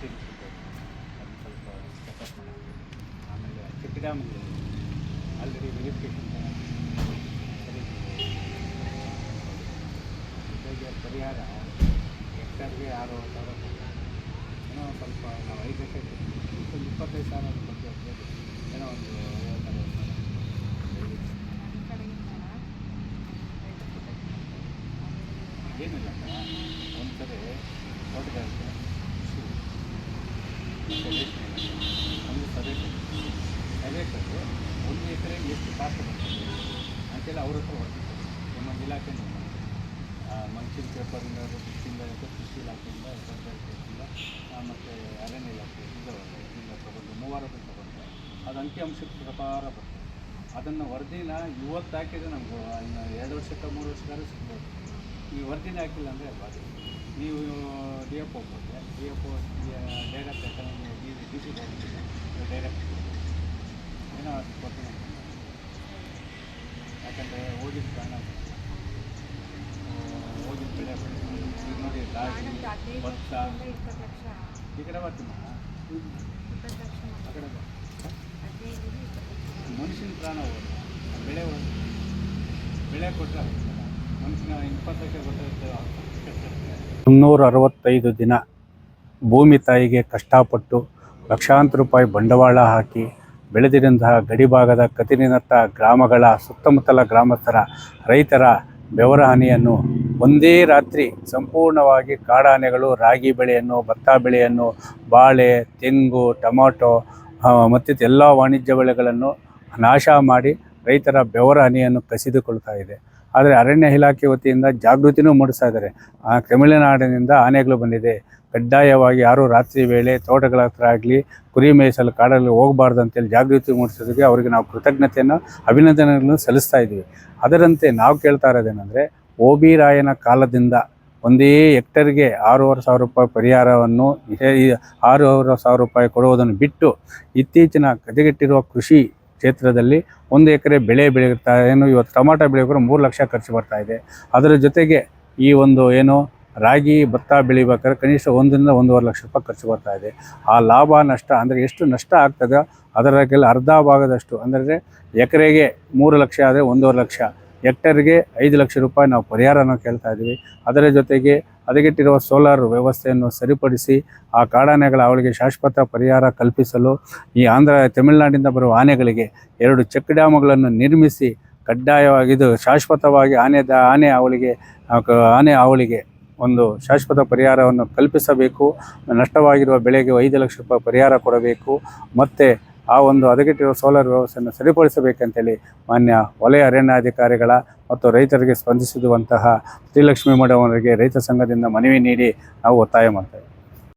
ಅದು ಸ್ವಲ್ಪ ಚೆಕಪ್ ಆಮೇಲೆ ಚೆಕ್ ಡ್ಯಾಮ್ ಇದೆ ಆಲ್ರೆಡಿ ವೆರಿಫಿಕೇಷನ್ ಸರಿ ಪರಿಹಾರ ಹೆಕ್ಟರ್ಗೆ ಆರು ಸಾವಿರ ಏನೋ ಸ್ವಲ್ಪ ನಾವು ಐದು ಎಕರೆ ಒಂದು ಇಪ್ಪತ್ತೈದು ಸಾವಿರ ಬಗ್ಗೆ ಏನೋ ಒಂದು ಏನಿಲ್ಲ ಒಂದು ಸರಿ ತೋಟಗಾರಿಕೆ ಒಂದು ಸಭೆ ಸಭೆಗಳು ಒಂದು ಎಕರೆಗೆ ಎಷ್ಟು ಬರ್ತದೆ ಅಂತೇಳಿ ಅವ್ರ ಹತ್ರ ನಮ್ಮ ಒಂದೊಂದು ಇಲಾಖೆಯಿಂದ ಮಂಚಿನ ಪೇಪರಿಂದ ಕೃಷಿಯಿಂದ ಕೃಷಿ ಇಲಾಖೆಯಿಂದ ಮತ್ತು ಅರಣ್ಯ ಇಲಾಖೆ ಇದು ಇದರಿಂದ ತಗೊಂಡು ಮೂವಾರದ್ದು ತಗೊಂಡು ಅದು ಅಂಕಿಅಂಶದ ಪ್ರಕಾರ ಬರ್ತದೆ ಅದನ್ನು ವರದಿನ ಇವತ್ತು ಹಾಕಿದ್ರೆ ನಮ್ಗೆ ಇನ್ನು ಎರಡು ವರ್ಷಕ್ಕೆ ಮೂರು ವರ್ಷಕ್ಕಾದ್ರೂ ಸಿಗ್ಬೋದು ಈ ವರದಿನ ಹಾಕಿಲ್ಲ ಅಂದರೆ ಬಾರಿ ನೀವು ಎಫ್ ಹೋಗ್ಬೋದು D F direct D C direct ಏನೋ ಅದು ಕೊಡ್ತೀನಿ. ಯಾಕಂದರೆ ಓದಿದ ಕಾರಣ ಓದಿದ ಬೆಳೆ ನೋಡಿ ರಾಗಿ ಭತ್ತ ಈ ಕಡೆ ಬರ್ತೀನಿ ಆ ಕಡೆ ಬಾ. ಮನುಷ್ಯನ ಪ್ರಾಣ ಹೋದ್ರೆ ಬೆಳೆ ಬೆಳೆ ಕೊಟ್ಟರೆ ಮನುಷ್ಯನ ಇಪ್ಪತ್ತಕ್ಕೆ ಗೊತ್ತಾಗುತ್ತೆ ಮುನ್ನೂರ ಅರವತ್ತೈದು ದಿನ ಭೂಮಿ ತಾಯಿಗೆ ಕಷ್ಟಪಟ್ಟು ಲಕ್ಷಾಂತರ ರೂಪಾಯಿ ಬಂಡವಾಳ ಹಾಕಿ ಬೆಳೆದಿರುವಂತಹ ಗಡಿಭಾಗದ ಕತಿನಿನತ್ತ ಗ್ರಾಮಗಳ ಸುತ್ತಮುತ್ತಲ ಗ್ರಾಮಸ್ಥರ ರೈತರ ಬೆವರ ಹನಿಯನ್ನು ಒಂದೇ ರಾತ್ರಿ ಸಂಪೂರ್ಣವಾಗಿ ಕಾಡಾನೆಗಳು, ರಾಗಿ ಬೆಳೆಯನ್ನು, ಭತ್ತ ಬೆಳೆಯನ್ನು, ಬಾಳೆ, ತೆಂಗು, ಟೊಮಾಟೊ ಮತ್ತು ಎಲ್ಲ ವಾಣಿಜ್ಯ ಬೆಳೆಗಳನ್ನು ನಾಶ ಮಾಡಿ ರೈತರ ಬೆವರ ಹನಿಯನ್ನು ಕಸಿದುಕೊಳ್ತಾ ಇದೆ. ಆದರೆ ಅರಣ್ಯ ಇಲಾಖೆ ವತಿಯಿಂದ ಜಾಗೃತಿನೂ ಮೂಡಿಸ್ತಾ ಇದ್ದಾರೆ. ಆ ತಮಿಳುನಾಡಿನಿಂದ ಆನೆಗಳು ಬಂದಿದೆ. ಕಡ್ಡಾಯವಾಗಿ ಯಾರೂ ರಾತ್ರಿ ವೇಳೆ ತೋಟಗಳ ಹತ್ರ ಆಗಲಿ, ಕುರಿ ಮೇಯಿಸಲು ಕಾಡಲ್ಲಿ ಹೋಗಬಾರ್ದು ಅಂತೇಳಿ ಜಾಗೃತಿ ಮೂಡಿಸೋದಕ್ಕೆ ಅವರಿಗೆ ನಾವು ಕೃತಜ್ಞತೆಯನ್ನು, ಅಭಿನಂದನೆಗಳನ್ನು ಸಲ್ಲಿಸ್ತಾ ಇದ್ದೀವಿ. ಅದರಂತೆ ನಾವು ಕೇಳ್ತಾ ಇರೋದೇನೆಂದರೆ ಓ ಬಿ ರಾಯನ ಕಾಲದಿಂದ ಒಂದೇ ಹೆಕ್ಟರ್ಗೆ ಆರೂವರೆ ಸಾವಿರ ರೂಪಾಯಿ ಪರಿಹಾರವನ್ನು ಆರೂವರೆ ಸಾವಿರ ರೂಪಾಯಿ ಕೊಡುವುದನ್ನು ಬಿಟ್ಟು ಇತ್ತೀಚಿನ ಕದಿಗೆಟ್ಟಿರುವ ಕೃಷಿ ಕ್ಷೇತ್ರದಲ್ಲಿ ಒಂದು ಎಕರೆ ಬೆಳೆ ಬೆಳೆಯುತ್ತಾ, ಏನು ಇವತ್ತು ಟೊಮಾಟೊ ಬೆಳೆಯೋಕೆ ಮೂರು ಲಕ್ಷ ಖರ್ಚು ಬರ್ತಾ ಇದೆ. ಅದರ ಜೊತೆಗೆ ಈ ಒಂದು ಏನು ರಾಗಿ ಭತ್ತ ಬೆಳಿಬೇಕಾದ್ರೆ ಕನಿಷ್ಠ ಒಂದರಿಂದ ಒಂದೂವರೆ ಲಕ್ಷ ರೂಪಾಯಿ ಖರ್ಚು ಬರ್ತಾ ಇದೆ. ಆ ಲಾಭ, ನಷ್ಟ ಅಂದರೆ ಎಷ್ಟು ನಷ್ಟ ಆಗ್ತದೆ ಅದರಾಗೆಲ್ಲ ಅರ್ಧ ಭಾಗದಷ್ಟು ಅಂದರೆ ಎಕರೆಗೆ ಮೂರು ಲಕ್ಷ ಆದರೆ ಒಂದೂವರೆ ಲಕ್ಷ ಹೆಕ್ಟರ್ಗೆ ಐದು ಲಕ್ಷ ರೂಪಾಯಿ ನಾವು ಪರಿಹಾರನ ಕೇಳ್ತಾ ಇದ್ದೀವಿ. ಅದರ ಜೊತೆಗೆ ಹದಗೆಟ್ಟಿರುವ ಸೋಲಾರ್ ವ್ಯವಸ್ಥೆಯನ್ನು ಸರಿಪಡಿಸಿ ಆ ಕಾಡಾನೆಗಳ ಅವಳಿಗೆ ಶಾಶ್ವತ ಪರಿಹಾರ ಕಲ್ಪಿಸಲು ಈ ಆಂಧ್ರ ತಮಿಳುನಾಡಿಂದ ಬರುವ ಆನೆಗಳಿಗೆ ಎರಡು ಚೆಕ್ ಡ್ಯಾಮ್ಗಳನ್ನು ನಿರ್ಮಿಸಿ ಕಡ್ಡಾಯವಾಗಿದ್ದು ಶಾಶ್ವತವಾಗಿ ಆನೆ ಆನೆ ಅವಳಿಗೆ ಆನೆ ಅವಳಿಗೆ ಒಂದು ಶಾಶ್ವತ ಪರಿಹಾರವನ್ನು ಕಲ್ಪಿಸಬೇಕು. ನಷ್ಟವಾಗಿರುವ ಬೆಳೆಗೆ ಐದು ಲಕ್ಷ ರೂಪಾಯಿ ಪರಿಹಾರ ಕೊಡಬೇಕು. ಮತ್ತು ಆ ಒಂದು ಹದಗೆಟ್ಟಿರುವ ಸೋಲಾರ್ ವ್ಯವಸ್ಥೆಯನ್ನು ಸರಿಪಡಿಸಬೇಕಂತೇಳಿ ಮಾನ್ಯ ವಲಯ ಅರಣ್ಯಾಧಿಕಾರಿಗಳ ಮತ್ತು ರೈತರಿಗೆ ಸ್ಪಂದಿಸಿರುವಂತಹ ಶ್ರೀಲಕ್ಷ್ಮೀ ಮೇಡಮ್ ರೈತ ಸಂಘದಿಂದ ಮನವಿ ನೀಡಿ ನಾವು ಒತ್ತಾಯ ಮಾಡ್ತೇವೆ